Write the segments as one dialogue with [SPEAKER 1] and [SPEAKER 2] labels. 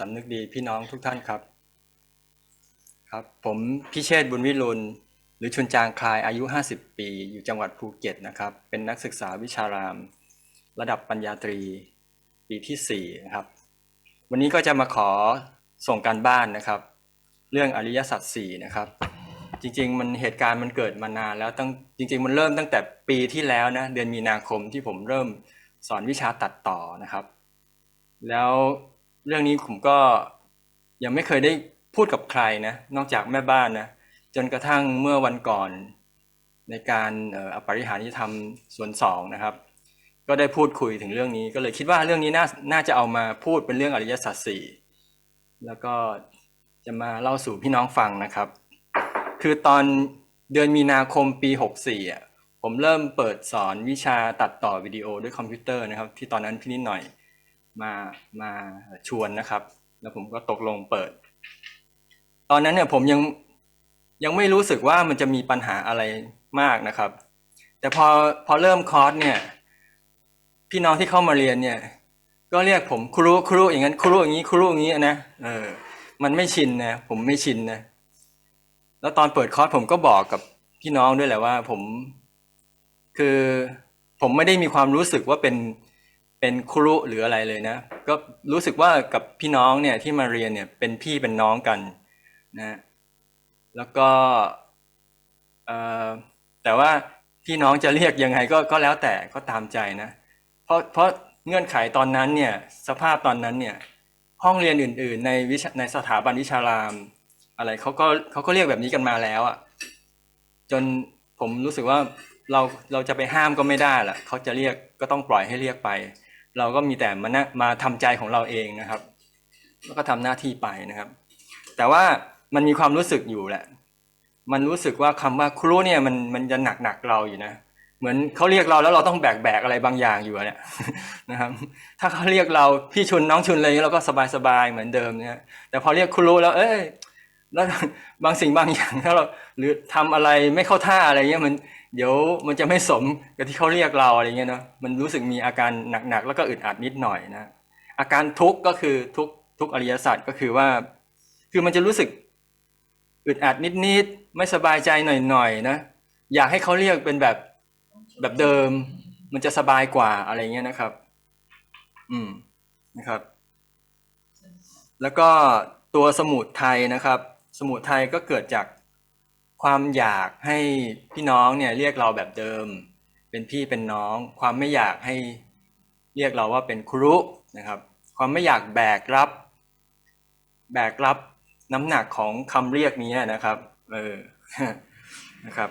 [SPEAKER 1] สำนึกดีพี่น้องทุกท่านครับ ครับ ผมพิเชษฐ์บุญวิรุณหรือชุนจางคลายอายุ 50 ปี อยู่จังหวัดภูเก็ตนะครับ เป็นนักศึกษาวิชาราม ระดับปัญญาตรีปีที่4นะครับ วันนี้ก็จะมาขอส่งการบ้านนะครับ เรื่องอริยสัจสี่นะครับ จริง ๆ มันเหตุการณ์มันเกิดมานานแล้วตั้งจริง ๆ มันเริ่มตั้งแต่ปีที่แล้วนะเดือนมีนาคมที่ผมเริ่มสอนวิชาตัดต่อนะครับ แล้ว เรื่องนี้ผมก็ยังไม่เคยได้พูดกับใครนะ นอกจากแม่บ้านนะ จนกระทั่งเมื่อวันก่อนในการอ่ออปริหานิธรรมส่วนสองนะครับ ก็ได้พูดคุยถึงเรื่องนี้ ก็เลยคิดว่าเรื่องนี้น่าน่าจะเอามาพูดเป็นเรื่องอริยสัจสี่แล้วก็จะมาเล่าสู่พี่น้องฟังนะครับ คือตอนเดือนมีนาคมปี 64อะผมเริ่มเปิดสอนวิชาตัดต่อวิดีโอด้วยคอมพิวเตอร์นะครับ ที่ตอนนั้นพี่นิดหน่อย มามาชวนนะครับ แล้วผมก็ตกลงเปิด ตอนนั้นเนี่ยผมยังยังไม่รู้สึกว่ามันจะมีปัญหาอะไรมากนะครับ แต่พอพอเริ่มคอร์สเนี่ยพี่น้องที่เข้ามาเรียนเนี่ย ก็เรียกผมครูครูอย่างนั้นครูอย่างนี้ครูอย่างนี้นะเออมันไม่ชินนะผมไม่ชินนะแล้วตอนเปิดคอร์สผมก็บอกกับพี่น้องด้วยแหละว่า ผมคือผมไม่ได้มีความรู้สึกว่าเป็น เป็นครูหรืออะไรเลยนะ ก็รู้สึกว่ากับพี่น้องเนี่ยที่มาเรียนเนี่ยเป็นพี่เป็นน้องกันนะแล้วก็แต่ว่าพี่น้องจะเรียกยังไงก็ก็แล้วแต่ก็ตามใจนะ เพราะเพราะเงื่อนไขตอนนั้นเนี่ยสภาพตอนนั้นเนี่ยห้องเรียนอื่น ๆ ในวิชาในสถาบันวิชาราม อะไรเขาก็เขาก็เรียกแบบนี้กันมาแล้วอะจนผมรู้สึกว่าเราเราจะไปห้ามก็ไม่ได้ละเขาจะเรียกก็ต้องปล่อยให้เรียกไป เราก็มีแต่มานะมาทำใจของเราเองนะครับ แล้วก็ทำหน้าที่ไปนะครับ แต่ว่ามันมีความรู้สึกอยู่แหละ มันรู้สึกว่าคำว่าครูเนี่ยมันมันจะหนักหนักๆเราอยู่นะเหมือนเขาเรียกเราแล้วเราต้องแบกแบกอะไรบางอย่างอยู่เนี่ยนะครับ ถ้าเขาเรียกเราพี่ชุนน้องชุนอะไรอย่างเงี้ยเราก็สบายสบายๆเหมือนเดิมเนี่ยแต่พอเรียกครูแล้ว เอ้ยแล้วบางสิ่งบางอย่างถ้าเราหรือทำอะไรไม่เข้าท่าอะไรเงี้ยมัน เดี๋ยวมันจะไม่สมกับที่เขาเรียกเราอะไรเงี้ยเนาะมันรู้สึกมีอาการหนักๆแล้วก็อึดอัดนิดหน่อยนะอาการทุกข์ก็คือทุกทุกอริยสัจก็คือว่า คือมันจะรู้สึกอึดอัดนิดๆไม่สบายใจหน่อยๆนะอยากให้เขาเรียกเป็นแบบแบบเดิม มันจะสบายกว่าอะไรเงี้ยนะครับ อืมนะครับ แล้วก็ตัวสมุดไทยนะครับ สมุดไทยก็เกิดจาก ความอยากให้พี่น้องเนี่ยเรียกเราแบบเดิม เป็นพี่เป็นน้อง ความไม่อยากให้เรียกเราว่าเป็นครุนะครับ ความไม่อยากแบกรับ แบกรับน้ำหนักของคำเรียกนี้นะครับเออนะครับ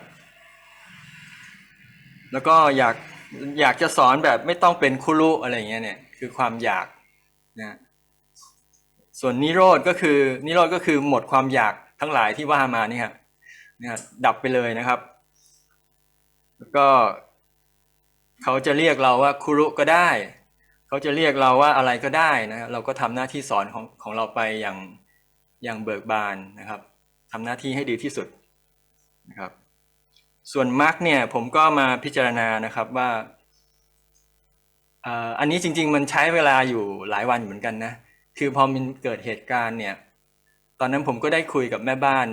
[SPEAKER 1] แล้วก็อยากอยากจะสอนแบบไม่ต้องเป็นคุรุอะไรเงี้ยเนี่ยคือความอยากนะส่วนนิโรธก็คือนิโรธก็คือหมดความอยากทั้งหลายที่ว่ามานี่ฮะ นี่ยดับไปเลยนะครับ แล้วก็ เขาจะเรียกเราว่าคุรุก็ได้ เขาจะเรียกเราว่าอะไรก็ได้นะเราก็ทำหน้าที่สอนของของเราไปอย่างอย่างเบิกบานนะครับทำหน้าที่ให้ดีที่สุดนะครับ ส่วนมารรคเนี่ยผมก็มาพิจารณานะครับว่าอันนี้จริง ๆ มันใช้เวลาอยู่หลายวันเหมือนกันนะ คือพอมันเกิดเหตุการณ์เนี่ย ตอนนั้นผมก็ได้คุยกับแม่บ้าน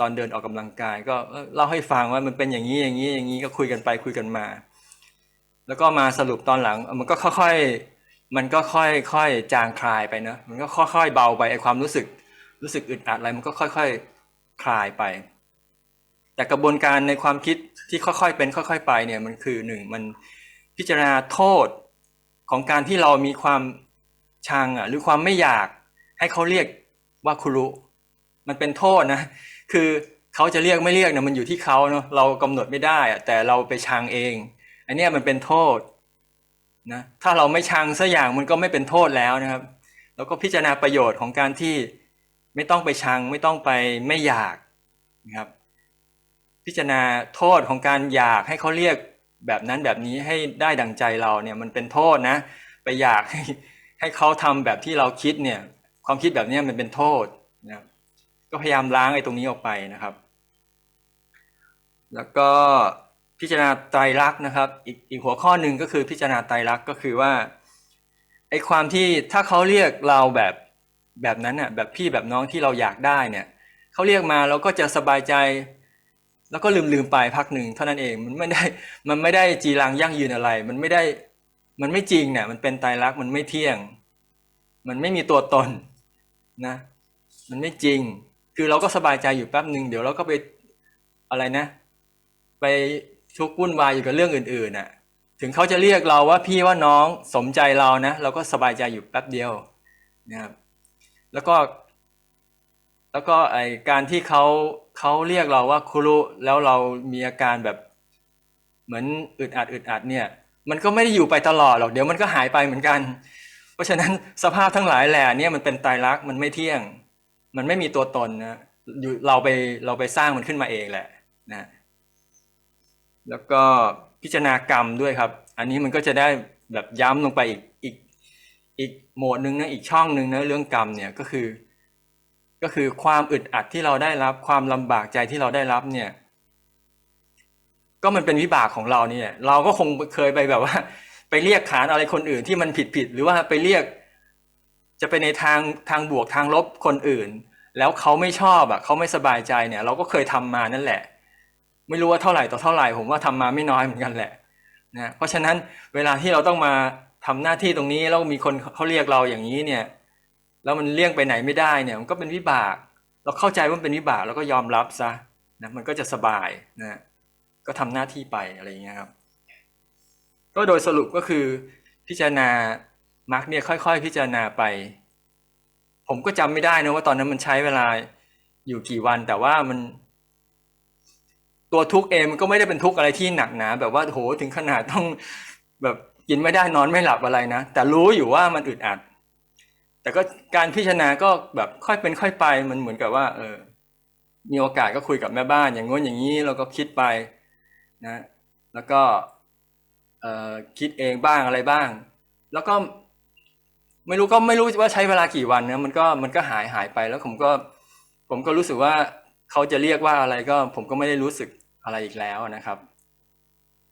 [SPEAKER 1] ตอนเดินออกกำลังกาย ก็เล่าให้ฟังว่ามันเป็นอย่างนี้อย่างนี้อย่างนี้ก็คุยกันไปคุยกันมา แล้วก็มาสรุปตอนหลัง มันก็ค่อยๆมันก็ค่อยๆจางคลายไปเนอะมันก็ค่อยๆเบาไปไอความรู้สึกรู้สึกอึดอัดอะไรมันก็ค่อยๆคลายไป แต่กระบวนการในความคิดที่ค่อยๆเป็นค่อย ๆ ไปเนี่ยมันคือหนึ่งมันพิจารณาโทษของการที่เรามีความชังอะหรือความไม่อยากให้เขาเรียกว่าคุรุ มันเป็นโทษนะ คือเขาจะเรียกไม่เรียกเนี่ยมันอยู่ที่เขาเนาะเรากำหนดไม่ได้อะแต่เราไปชังเอง อันเนี้ยมันเป็นโทษนะถ้าเราไม่ชังสักอย่างมันก็ไม่เป็นโทษแล้วนะครับ แล้วก็พิจารณาประโยชน์ของการที่ไม่ต้องไปชังไม่ต้องไปไม่อยากนะครับ พิจารณาโทษของการอยากให้เขาเรียกแบบนั้นแบบนี้ให้ได้ดังใจเราเนี่ยมันเป็นโทษนะ ไปอยากให้ให้เขาทำแบบที่เราคิดเนี่ย ความคิดแบบนี้มันเป็นโทษนะครับ ก็พยายามล้างไอ้ตรงนี้ออกไปนะครับ แล้วก็พิจารณาไตรลักษณ์นะครับ อีกอีกหัวข้อหนึ่งก็คือพิจารณาไตรลักษณ์ก็คือว่าไอ้ความที่ถ้าเขาเรียกเราแบบแบบนั้นน่ะแบบพี่แบบน้องที่เราอยากได้เนี่ยเขาเรียกมาเราก็จะสบายใจ แล้วก็ลืมลืมไปพักหนึ่งเท่านั้นเองมันไม่ได้มันไม่ได้จีรังยั่งยืนอะไร มันไม่ได้มันไม่จริงเนี่ยมันเป็นไตรลักษณ์มันไม่เที่ยง มันไม่มีตัวตนนะ มันไม่จริง คือเราก็สบายใจอยู่แป๊บหนึ่งเดี๋ยวเราก็ไปอะไรนะ ไปทุกวุ่นวายอยู่กับเรื่องอื่นๆน่ะ ถึงเขาจะเรียกเราว่าพี่ว่าน้องสมใจเรานะ เราก็สบายใจอยู่แป๊บเดียวนะครับ แล้วก็ แล้วก็ไอการที่เขาเขาเรียกเราว่าคุรุแล้วเรามีอาการแบบ เหมือนอึดอัดอึดอัดเนี่ย มันก็ไม่ได้อยู่ไปตลอดหรอกเดี๋ยวมันก็หายไปเหมือนกัน เพราะฉะนั้นสภาพทั้งหลายแหล่เนี่ยมันเป็นไตรลักมันไม่เที่ยง มันไม่มีตัวตนนะอยู่เราไปเราไปสร้างมันขึ้นมาเองแหละนะแล้วก็พิจารณากรรมด้วยครับ อันนี้มันก็จะได้แบบย้ำลงไปอีกอีกอีกโหมดหนึ่งนะอีกช่องหนึ่งนะเรื่องกรรมเนี่ยก็คือ ก็คือความอึดอัดที่เราได้รับความลำบากใจที่เราได้รับเนี่ย ก็มันเป็นวิบากของเราเนี่ย เราก็คงเคยไปแบบว่า ไปเรียกขานอะไรคนอื่นที่มันผิดผิดหรือว่าไปเรียก จะไปในทางทางบวกทางลบคนอื่น แล้วเขาไม่ชอบอะเขาไม่สบายใจเนี่ย เราก็เคยทำมานั่นแหละ ไม่รู้ว่าเท่าไหร่ต่อเท่าไหร่ผมว่าทำมาไม่น้อยเหมือนกันแหละนะเพราะฉะนั้นเวลาที่เราต้องมาทำหน้าที่ตรงนี้แล้วมีคนเขาเรียกเราอย่างนี้เนี่ยแล้วมันเลี่ยงไปไหนไม่ได้เนี่ยมันก็เป็นวิบาก เราเข้าใจว่าเป็นวิบากแล้วก็ยอมรับซะนะมันก็จะสบายนะก็ทำหน้าที่ไปอะไรอย่างเงี้ยครับก็โดยสรุปก็คือพิจารณา มาร์กเนี่ยค่อย ๆ พิจารณาไป ผมก็จำไม่ได้นะว่าตอนนั้นมันใช้เวลาอยู่กี่วัน แต่ว่ามัน ตัวทุกข์เองมันก็ไม่ได้เป็นทุกข์อะไรที่หนักหนาแบบว่าโหถึงขนาดต้องแบบกินไม่ได้นอนไม่หลับอะไรนะ แต่รู้อยู่ว่ามันอึดอัด แต่ก็การพิจารณาก็แบบค่อยเป็นค่อยไป มันเหมือนกับว่า เออ มีโอกาสก็คุยกับแม่บ้าน อย่างง้นอย่างนี้เราก็คิดไปนะ แล้วก็ เออคิดเองบ้างอะไรบ้าง แล้วก็ ไม่รู้ก็ไม่รู้ว่าใช้เวลากี่วันนะมันก็มันก็หายหายไปแล้วผมก็ ผมก็รู้สึกว่าเขาจะเรียกว่าอะไรก็ ผมก็ไม่ได้รู้สึกอะไรอีกแล้วนะครับ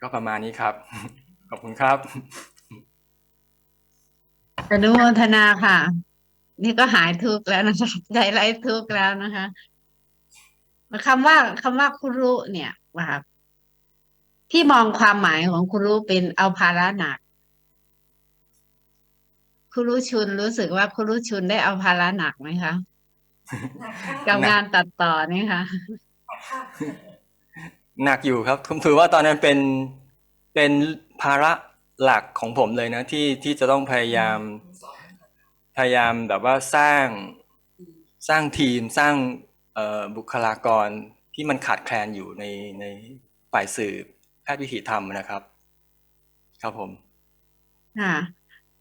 [SPEAKER 1] ก็ประมาณนี้ครับ ขอบคุณครับ
[SPEAKER 2] อนุโมทนาค่ะ นี่ก็หายทุกข์แล้วนะคะใจไร้ทุกข์แล้วนะคะคำว่าคำว่าคุรุเนี่ยว่าพี่มองความหมายของคุรุเป็นเอาภาระหนัก คุรุชุนรู้สึกว่าคุรุชุนได้เอาภาระหนักไหมคะกับงานตัดต่อนี่ค่ะ
[SPEAKER 1] หนักอยู่ครับผมถือว่าตอนนั้นเป็นเป็นภาระหลักของผมเลยนะ ที่ที่จะต้องพยายาม พยายามแบบว่าสร้างสร้างทีมสร้างเอ่อบุคลากรที่มันขาดแคลนอยู่ในในฝ่ายสื่อแพทย์วิถีธรรมนะครับ ครับผม
[SPEAKER 2] ค่ะ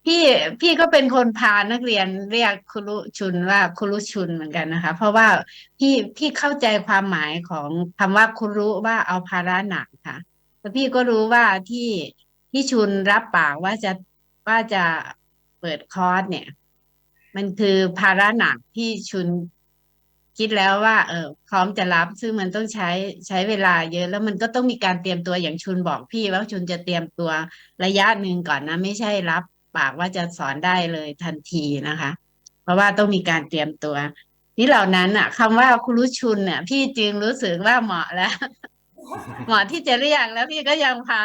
[SPEAKER 2] พี่พี่ก็เป็นคนพานักเรียนเรียกคุรุชุนว่าคุรุชุนเหมือนกันนะคะ เพราะว่าพี่พี่เข้าใจความหมายของคำว่าคุรุว่าเอาภาระหนักค่ะแล้วพี่ก็รู้ว่าที่ที่ชุนรับปากว่าจะว่าจะเปิดคอร์สเนี่ย มันคือภาระหนักที่ชุนคิดแล้วว่า เออพร้อมจะรับซึ่งมันต้องใช้ใช้เวลาเยอะ แล้วมันก็ต้องมีการเตรียมตัวอย่างชุนบอกพี่ว่าชุนจะเตรียมตัวระยะหนึ่งก่อนนะ ไม่ใช่รับ ปากว่าจะสอนได้เลยทันทีนะคะ เพราะว่าต้องมีการเตรียมตัว นี่เหล่านั้นอะคำว่าครุชุนเนี่ยพี่จึงรู้สึกว่าเหมาะแล้ว เหมาะที่จะเรียกแล้วพี่ก็ยังพา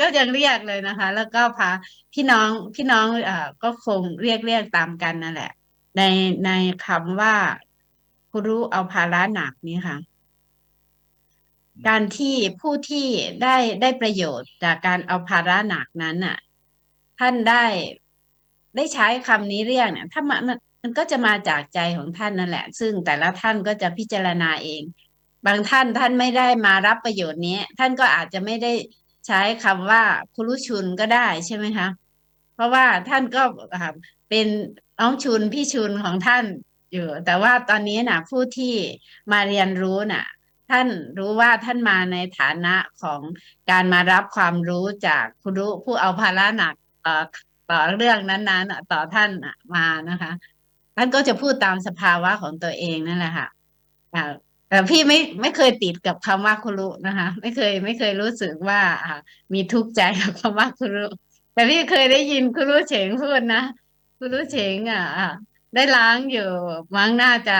[SPEAKER 2] ก็ยังเรียกเลยนะคะ แล้วก็พาพี่น้องพี่น้องเอ่อก็คงเรียกเรียกตามกันนั่นแหละ ในในคำว่าครุเอาภาระหนักนี่ค่ะการที่ผู้ที่ได้ได้ประโยชน์จากการเอาภาระหนักนั้นน่ะ ท่านได้ได้ใช้คำนี้เรียกเนี่ยถ้ามันมันก็จะมาจากใจของท่านนั่นแหละ ซึ่งแต่ละท่านก็จะพิจารณาเอง บางท่านท่านไม่ได้มารับประโยชน์นี้ ท่านก็อาจจะไม่ได้ใช้คำว่าคุรุชุนก็ได้ใช่ไหมคะเพราะว่าท่านก็เป็นน้องชุนพี่ชุนของท่านอยู่ แต่ว่าตอนนี้น่ะผู้ที่มาเรียนรู้น่ะ ท่านรู้ว่าท่านมาในฐานะของการมารับความรู้จากคุรูผู้เอาภาระหนัก ต่อต่อเรื่องนั้นๆต่อท่านมานะคะ ท่านก็จะพูดตามสภาวะของตัวเองนั่นแหละค่ะแต่พี่ไม่ไม่เคยติดกับคำว่าครูนะคะ ไม่เคยไม่เคยรู้สึกว่าอ่ามีทุกข์ใจกับคำว่าครูแต่พี่เคยได้ยินครูเฉงพูดนะครูเฉงอะได้ล้างอยู่มั้งน่าจะ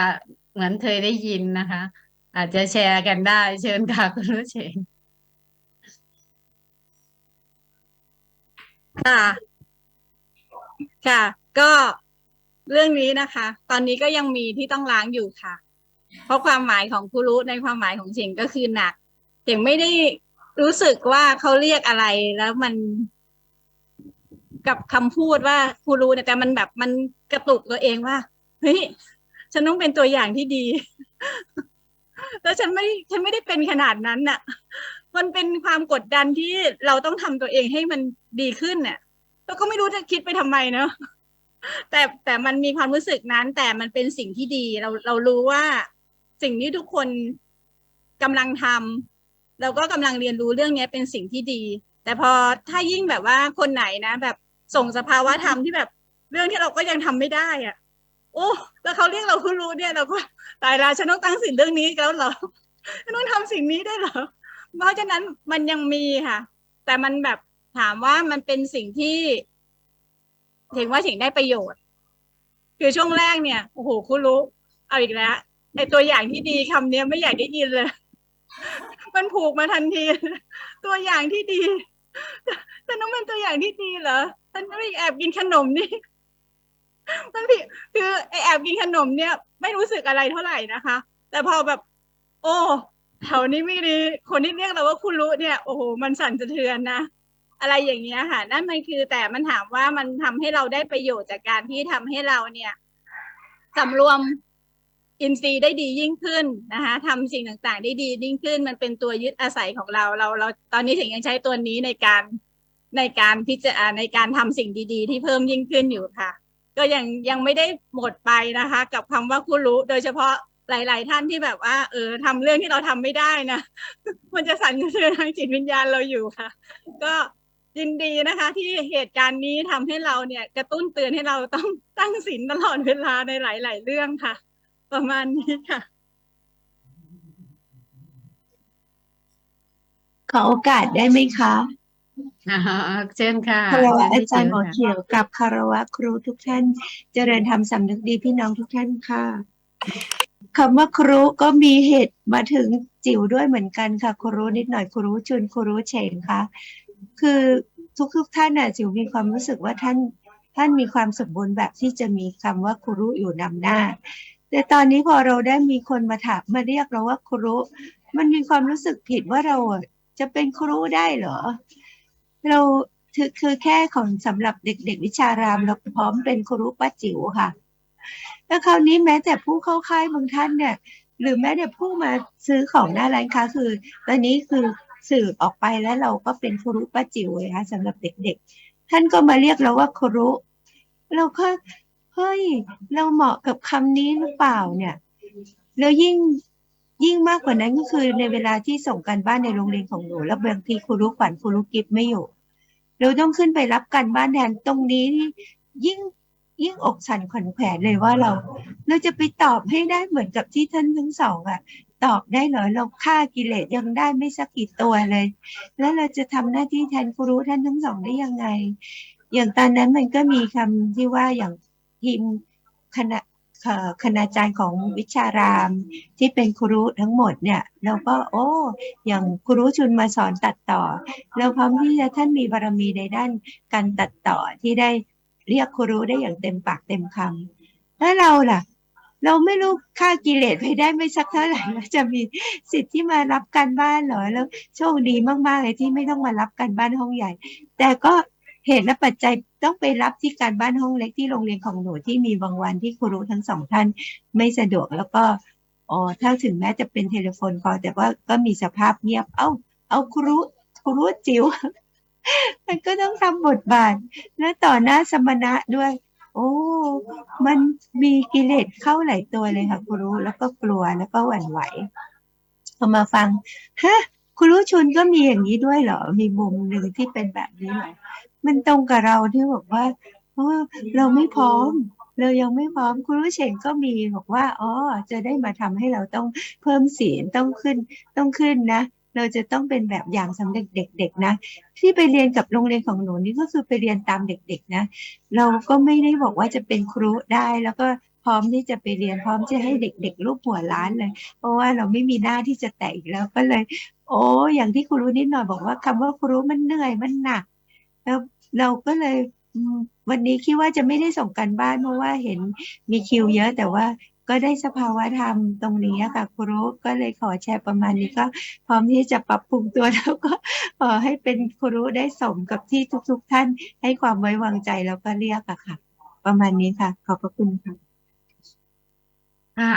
[SPEAKER 2] เหมือนเคยได้ยินนะคะ อาจจะแชร์กันได้เชิญค่ะคุณรู้เชน
[SPEAKER 3] ค่ะ ค่ะ ก็เรื่องนี้นะคะ ตอนนี้ก็ยังมีที่ต้องล้างอยู่ค่ะ เพราะความหมายของครูรู้ในความหมายของเฉงก็คือหนักเฉงไม่ได้รู้สึกว่าเขาเรียกอะไรแล้วมันกับคำพูดว่าครูรู้เนี่ยแต่มันแบบมันกระตุกตัวเองว่าเฮ้ยฉันต้องเป็นตัวอย่างที่ดี แล้วฉันไม่ฉันไม่ได้เป็นขนาดนั้นน่ะ มันเป็นความกดดันที่เราต้องทำตัวเองให้มันดีขึ้นเนี่ยแล้วก็ไม่รู้จะคิดไปทำไมเนอะแต่แต่มันมีความรู้สึกนั้น แต่มันเป็นสิ่งที่ดีเราเรารู้ว่าสิ่งที่ทุกคนกำลังทำเราก็กำลังเรียนรู้เรื่องนี้เป็นสิ่งที่ดี แต่พอถ้ายิ่งแบบว่าคนไหนนะ แบบส่งสภาวะธรรมที่แบบ เรื่องที่เราก็ยังทำไม่ได้อะ โอ้แล้วเขาเรียกเราคุณรู้เนี่ยเราก็ตายละฉันต้องตั้งสินเรื่องนี้แล้วเหรอฉันต้องทำสิ่งนี้ได้เหรอ เพราะฉะนั้นมันยังมีค่ะ แต่มันแบบถามว่ามันเป็นสิ่งที่ถึงว่าถึงได้ประโยชน์ คือช่วงแรกเนี่ยโอ้โหคุณรู้ เอาอีกแล้วไอตัวอย่างที่ดีคำเนี้ยไม่อยากได้ยินเลย มันผูกมาทันที ตัวอย่างที่ดีฉันต้องเป็นตัวอย่างที่ดีเหรอฉันไม่แอบกินขนมนี่บางทีคือไอแอบกินขนมเนี่ย ไม่รู้สึกอะไรเท่าไหร่นะคะ แต่พอแบบ โอ้ แถวนี้ไม่ดีคนที่เรียกเราว่าคุณรู้เนี่ยโอ้โหมันสั่นสะเทือนนะอะไรอย่างเงี้ยค่ะ นั่นมันคือแต่มันถามว่ามันทำให้เราได้ประโยชน์จากการที่ทำให้เราเนี่ยสำรวมอินทรีย์ได้ดียิ่งขึ้นนะคะทำสิ่งต่างๆ ได้ดียิ่งขึ้น มันเป็นตัวยึดอาศัยของเราเราเราตอนนี้ถึงยังใช้ตัวนี้ในการในการพิจารณาในการทำสิ่งดี ๆ ที่เพิ่มยิ่งขึ้นอยู่ค่ะ ก็ยังยังไม่ได้หมดไปนะคะ กับคำว่าคุณรู้โดยเฉพาะ หลาย ๆ ท่านที่แบบว่า เออทำเรื่องที่เราทำไม่ได้นะ มันจะสั่นสะเทือนทางจิตวิญญาณเราอยู่ค่ะ ก็ยินดีนะคะ ที่เหตุการณ์นี้ทำให้เราเนี่ยกระตุ้นเตือนให้เราต้องตั้งศีลตลอดเวลาในหลาย ๆ เรื่องค่ะ ประมาณนี้ค่ะ
[SPEAKER 4] ขอโอกาสได้ไหมคะ
[SPEAKER 2] อ่าเชิญค่ะ
[SPEAKER 4] คารวะ
[SPEAKER 2] เชิ
[SPEAKER 4] อา
[SPEAKER 2] ญ
[SPEAKER 4] จารย์หมอ
[SPEAKER 2] ค่ะ
[SPEAKER 4] เขียวกับคารวะครูทุกท่าน เจริญธรรมสำนึกดีพี่น้องทุกท่านค่ะ คำว่าครูก็มีเหตุมาถึงจิ๋วด้วยเหมือนกันค่ะครูนิดหน่อยครูชุนครูเฉงค่ะคือทุกทุกท่านน่ะจิ๋วมีความรู้สึกว่าท่าน ท่านมีความสมบูรณ์แบบที่จะมีคำว่าครูอยู่นำหน้า แต่ตอนนี้พอเราได้มีคนมาถามมาเรียกเราว่าครูมันมีความรู้สึกผิดว่าเราจะเป็นครูได้เหรอ เราคือคือแค่ของสำหรับเด็ก ๆ วิชารามเราพร้อมเป็นครูป้าจิ๋วค่ะ แล้วคราวนี้แม้แต่ผู้เข้าค่ายบางท่านเนี่ย หรือแม้แต่ผู้มาซื้อของหน้าร้านค้าคือ ตอนนี้คือสื่อออกไปแล้วเราก็เป็นครูป้าจิ๋วเลยค่ะสำหรับเด็กๆ ท่านก็มาเรียกเราว่าครูเราก็เฮ้ยเราเหมาะกับคำนี้หรือเปล่าเนี่ยแล้วยิ่งยิ่งมากกว่านั้นก็คือในเวลาที่ส่งการบ้านในโรงเรียนของหนู แล้วบางทีครูรู้ขวัญครูรู้กิฟไม่อยู่ เราต้องขึ้นไปรับการบ้านแทนตรงนี้นี่ยิ่ง ยิ่งอกสั่นขวัญแขวนเลยว่าเรา เราจะไปตอบให้ได้เหมือนกับที่ท่านทั้งสองอะตอบได้เหรอเราฆ่ากิเลสยังได้ไม่สักกี่ตัวเลย แล้วเราจะทำหน้าที่แทนครูรู้ท่านทั้งสองได้ยังไง อย่างตอนนั้นมันก็มีคำที่ว่าอย่างทีมคณะเอ่อคณาจารย์ของวิชารามที่เป็นครูทั้งหมดเนี่ยเราก็โอ้อย่างครูชุนมาสอนตัดต่อเราพร้อมที่จะท่านมีบารมีในด้านการตัดต่อที่ได้ เรียกครูได้อย่างเต็มปากเต็มคำแล้วเราล่ะ เราไม่รู้ค่ากิเลสไปได้ไม่สักเท่าไหร่เราจะมีสิทธิ์ที่มารับการบ้านหรอแล้วโชคดีมากๆเลยที่ไม่ต้องมารับการบ้านห้องใหญ่ แต่ก็เหตุและปัจจัยต้องไปรับที่การบ้านห้องเล็กที่โรงเรียนของหนูที่มีบางวันที่ครูทั้งสองท่านไม่สะดวกแล้วก็อ๋อถ้าถึงแม้จะเป็นเทเลโฟนคอแต่ว่าก็มีสภาพเงียบ เอ้า เอาครูครูจิ๋ว มันก็ต้องทำบทบาทและต่อหน้าสมณะด้วย โอ้ มันมีกิเลสเข้าหลายตัวเลยค่ะครูแล้วก็กลัวแล้วก็หวั่นไหวพอมาฟังฮะครูชุนก็มีอย่างนี้ด้วยเหรอ มีมุมหนึ่งที่เป็นแบบนี้เหรอมันตรงกับเราที่บอกว่าเราไม่พร้อมเรายังไม่พร้อมครูเฉงก็มีบอกว่าอ๋อจะได้มาทำให้เราต้องเพิ่มศีลต้องขึ้นต้องขึ้นนะ เราจะต้องเป็นแบบอย่างสำหรับเด็กๆนะ ที่ไปเรียนกับโรงเรียนของหนูนี่ก็คือไปเรียนตามเด็กๆนะ เราก็ไม่ได้บอกว่าจะเป็นครูได้แล้วก็พร้อมที่จะไปเรียนพร้อมจะให้เด็กๆรูปหัวล้านเลย เพราะว่าเราไม่มีหน้าที่จะแตะอีกแล้วก็เลย โอ้อย่างที่ครูนิดหน่อยบอกว่าคำว่าครูมันเหนื่อยมันหนัก แล้วเราก็เลยวันนี้คิดว่าจะไม่ได้ส่งกันบ้านเพราะว่าเห็นมีคิวเยอะ แต่ว่า ก็ได้สภาวะธรรมตรงนี้ค่ะครูก็เลยขอแชร์ประมาณนี้ก็พร้อมที่จะปรับปรุงตัวแล้วก็ขอให้เป็นครูได้สมกับที่ทุก ๆท่านให้ความไว้วางใจแล้วก็เรียกอะค่ะ ประมาณนี้ค่ะ ขอบพระคุณค่ะ
[SPEAKER 2] ค่ะ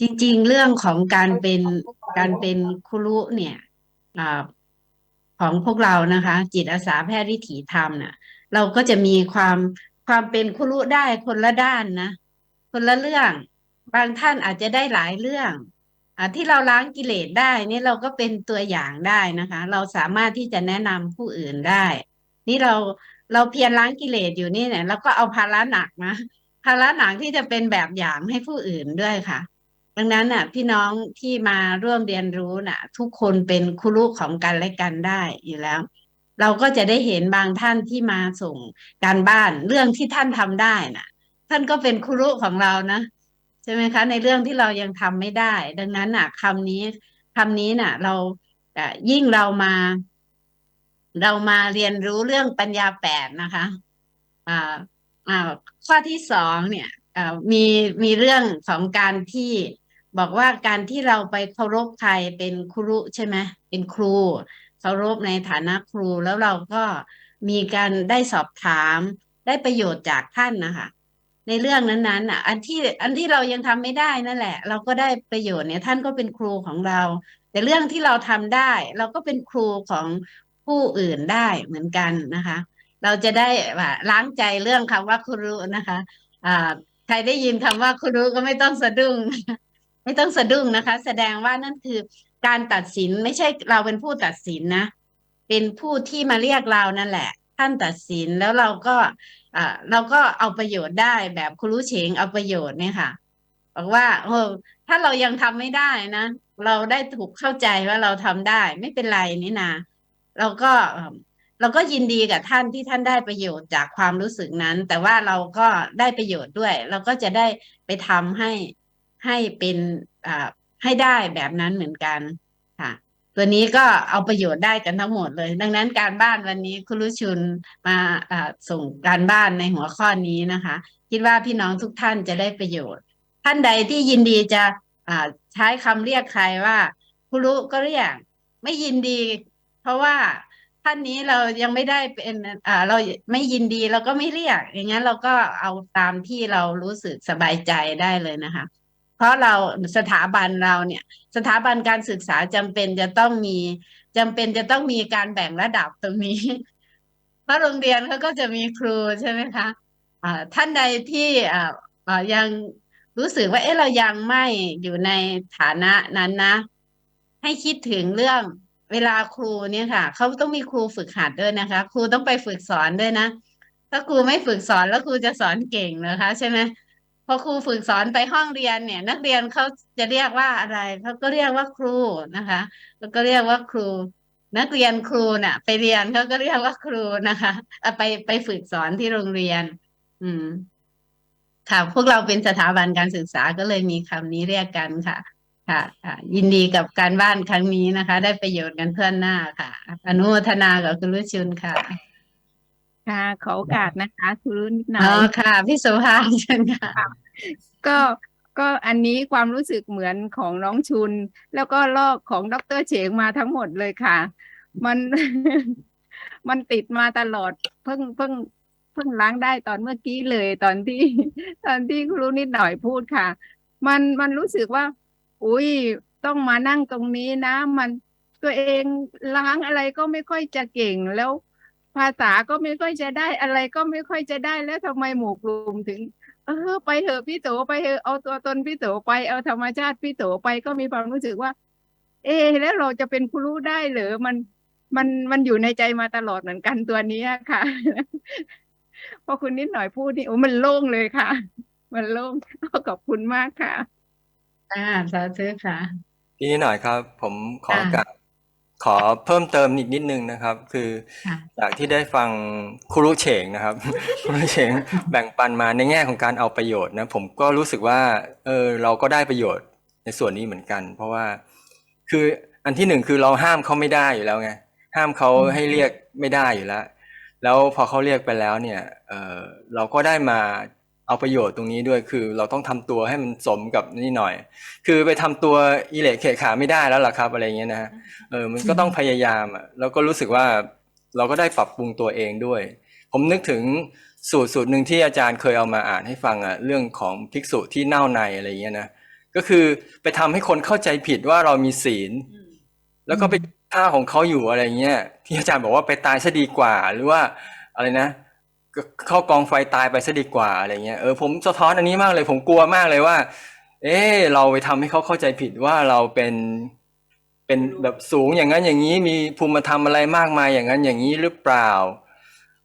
[SPEAKER 2] จริง ๆ เรื่องของการเป็นการเป็นครุเนี่ยอของพวกเรานะคะ จิตอาสาแพทย์วิถีธรรมน่ะ เราก็จะมีความความเป็นครุได้คนละด้านนะ คนละเรื่อง บางท่านอาจจะได้หลายเรื่องอที่เราล้างกิเลสได้นี่เราก็เป็นตัวอย่างได้นะคะ เราสามารถที่จะแนะนำผู้อื่นได้ นี่เราเราเพียรล้างกิเลสอยู่นี่เนี่ยเราก็เอาภาระหนักนะภาระหนักที่จะเป็นแบบอย่างให้ผู้อื่นด้วยค่ะ ดังนั้นน่ะ พี่น้องที่มาร่วมเรียนรู้น่ะ ทุกคนเป็นครูของกันและกันได้อยู่แล้ว เราก็จะได้เห็นบางท่านที่มาส่งการบ้านเรื่องที่ท่านทำได้น่ะ ท่านก็เป็นครูของเรานะ ช่ไหมคะในเรื่องที่เรายังทำไม่ได้ ดังนั้นน่ะคำนี้คำนี้น่ะ เรายิ่งเรามา เรามาเรียนรู้เรื่องปัญญาแปดนะคะอ่าอ่าข้อที่สองเนี่ยมีมีเรื่องของการที่บอกว่าการที่เราไปเคารพใครเป็นครูใช่ไหมเป็นครูเคารพในฐานะครูแล้วเราก็มีการได้สอบถามได้ประโยชน์จากท่านนะคะ ในเรื่องนั้นๆอะ อันที่อันที่เรายังทำไม่ได้นั่นแหละ เราก็ได้ประโยชน์เนี่ย ท่านก็เป็นครูของเรา แต่เรื่องที่เราทำได้ เราก็เป็นครูของผู้อื่นได้เหมือนกันนะคะ เราจะได้ว่าล้างใจเรื่องคำว่าครูนะคะอ่าใครได้ยินคำว่าครูก็ไม่ต้องสะดุ้ง ไม่ต้องสะดุ้งนะคะ แสดงว่านั่นคือการตัดสินไม่ใช่เราเป็นผู้ตัดสินนะ เป็นผู้ที่มาเรียกเรานั่นแหละ ท่านตัดสินแล้วเราก็ อ่าเราก็เอาประโยชน์ได้แบบครูเฉงเอาประโยชน์เนี่ยค่ะบอกว่าเออถ้าเรายังทำไม่ได้นะเราได้ถูกเข้าใจว่าเราทำได้ ไม่เป็นไรนี่นาเราก็เราก็ยินดีกับท่านที่ท่านได้ประโยชน์จากความรู้สึกนั้น แต่ว่าเราก็ได้ประโยชน์ด้วย เราก็จะได้ไปทำให้ให้เป็นอ่าให้ได้แบบนั้นเหมือนกัน ตัวนี้ก็เอาประโยชน์ได้กันทั้งหมดเลย ดังนั้นการบ้านวันนี้คุณรุชุนมาส่งการบ้านในหัวข้อนี้นะคะ คิดว่าพี่น้องทุกท่านจะได้ประโยชน์ ท่านใดที่ยินดีจะใช้คำเรียกใครว่าคุรูก็เรียกไม่ยินดี เพราะว่าท่านนี้เรายังไม่ได้เป็นเราไม่ยินดีเราก็ไม่เรียก อย่างนั้นเราก็เอาตามที่เรารู้สึกสบายใจได้เลยนะคะ เพราะเราสถาบันเราเนี่ยสถาบันการศึกษาจำเป็นจะต้องมีจำเป็นจะต้องมีการแบ่งระดับตรงนี้ เพราะโรงเรียนเขาก็จะมีครูใช่ไหมคะอ่าท่านใดที่ยังรู้สึกว่าเอ๊ะเรายังไม่อยู่ในฐานะนั้นนะ ให้คิดถึงเรื่องเวลาครูเนี่ยค่ะเขาต้องมีครูฝึกหัดด้วยนะคะ ครูต้องไปฝึกสอนด้วยนะ ถ้าครูไม่ฝึกสอนแล้วครูจะสอนเก่งเหรอคะ ใช่ไหม พอครูฝึกสอนไปห้องเรียนเนี่ย นักเรียนเขาจะเรียกว่าอะไรเขาก็เรียกว่าครูนะคะแล้วก็เรียกว่าครู นักเรียนครูน่ะ ไปเรียนเขาก็เรียกว่าครูนะคะไปไปฝึกสอนที่โรงเรียน อืม ค่ะ พวกเราเป็นสถาบันการศึกษาก็เลยมีคำนี้เรียกกันค่ะ ค่ะค่ะ ยินดีกับการบ้านครั้งนี้นะคะ ได้ประโยชน์กันเพื่อนหน้าค่ะ อนุโมทนากับคุณรุชุนค่ะ
[SPEAKER 3] ค่ะขอโอกาสนะคะครูนิดหน่อ
[SPEAKER 2] อ๋อยค่ะพี่สุภาพเชิญค่ะ
[SPEAKER 3] ก็ก็อันนี้ความรู้สึกเหมือนของน้องชุน แล้วก็ลอกของดรเฉงมาทั้งหมดเลยค่ะ มันมันติดมาตลอดเพิ่งเพิ่งเพิ่งล้างได้ตอนเมื่อกี้เลยตอนที่ ตอนที่ครูนิดหน่อยพูดค่ะ มันมันรู้สึกว่า อุ้ยต้องมานั่งตรงนี้นะ มันตัวเองล้างอะไรก็ไม่ค่อยจะเก่งแล้ว ภาษาก็ไม่ค่อยจะได้อะไรก็ไม่ค่อยจะได้แล้วทำไมหมู่กลุ่มถึง เออ ไปเถอะพี่โตไปเถอะเอาตัวตนพี่โตไปเอาธรรมชาติพี่โตไปก็มีความรู้สึกว่า เอะแล้วเราจะเป็นครูได้เหรือมันมันมันอยู่ในใจมาตลอดเหมือนกันตัวเนี้ยค่ะพอคุณนิดหน่อยพูดนี่โอ้มันโล่งเลยค่ะ มันโล่งขอบคุณมากค่ะ
[SPEAKER 2] อ่าสาธุค่ะ
[SPEAKER 1] พี่นิดหน่อยครับ ผมขอโอกาส ขอเพิ่มเติมอีกนิดนึงนะครับ คือ
[SPEAKER 2] ค่ะ
[SPEAKER 1] จากที่ได้ฟังครูรุเฉงนะครับครูรุเฉงแบ่งปันมาในแง่ของการเอาประโยชน์นะผมก็รู้สึกว่าเออเราก็ได้ประโยชน์ในส่วนนี้เหมือนกัน เพราะว่าคืออันที่หนึ่งคือเราห้ามเขาไม่ได้อยู่แล้วไงห้ามเขา
[SPEAKER 2] อืม
[SPEAKER 1] ให้เรียกไม่ได้อยู่แล้ว แล้วพอเขาเรียกไปแล้วเนี่ยเออเราก็ได้มา เอาประโยชน์ตรงนี้ด้วยคือ เราต้องทำตัวให้มันสมกับนี่หน่อย คือไปทำตัวอิเละเขะขาไม่ได้แล้วล่ะครับอะไรเงี้ยนะฮะเออมันก็ต้องพยายามอะแล้วก็รู้สึกว่าเราก็ได้ปรับปรุงตัวเองด้วย ผมนึกถึงสูตรสูตรหนึ่งที่อาจารย์เคยเอามาอ่านให้ฟังอะเรื่องของภิกษุที่เน่าในอะไรเงี้ยนะก็คือไปทำให้คนเข้าใจผิดว่าเรามีศีล แล้วก็ไปฆ่าของเขาอยู่อะไรเงี้ยที่อาจารย์บอกว่าไปตายซะดีกว่าหรือว่าอะไรนะ เข้ากองไฟตายไปซะดีกว่าอะไรเงี้ยเออผมสะท้อนอันนี้มากเลยผมกลัวมากเลยว่า เออเราไปทำให้เขาเข้าใจผิดว่าเราเป็นเป็นแบบสูงอย่างนั้นอย่างนี้มีภูมิธรรมอะไรมากมายอย่างนั้นอย่างนี้หรือเปล่า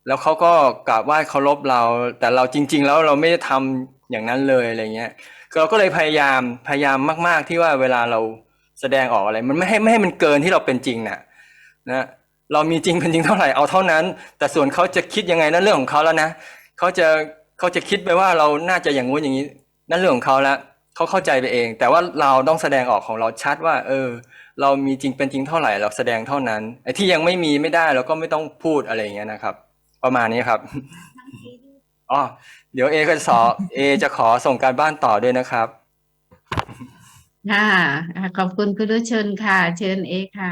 [SPEAKER 1] แล้วเขาก็กราบไหว้เคารพเรา แต่เราจริง ๆ แล้วเราไม่ได้ทำอย่างนั้นเลยอะไรเงี้ยเราก็เลยพยายามพยายามมาก ๆที่ว่าเวลาเราแสดงออกอะไร มันไม่ให้ไม่ให้มันเกินที่เราเป็นจริงน่ะนะ เรามีจริงเป็นจริงเท่าไหร่เอาเท่านั้น แต่ส่วนเขาจะคิดยังไงนั่นเรื่องของเขาแล้วนะเขาจะเขาจะคิดไปว่าเราน่าจะอย่างงู้นอย่างนี้ นั่นเรื่องของเขาละเขาเข้าใจไปเอง แต่ว่าเราต้องแสดงออกของเราชัดว่า เออ เรามีจริงเป็นจริงเท่าไหร่เราแสดงเท่านั้นไอ้ที่ยังไม่มีไม่ได้เราก็ไม่ต้องพูดอะไรอย่างเงี้ยนะครับ ประมาณนี้ครับอ๋อเดี๋ยวเอก็จะสอเอจะขอส่งการบ้านต่อด้วยนะครับ
[SPEAKER 2] ค่ะอ่าขอบคุณคุณรุชนค่ะ เชิญเอค่ะ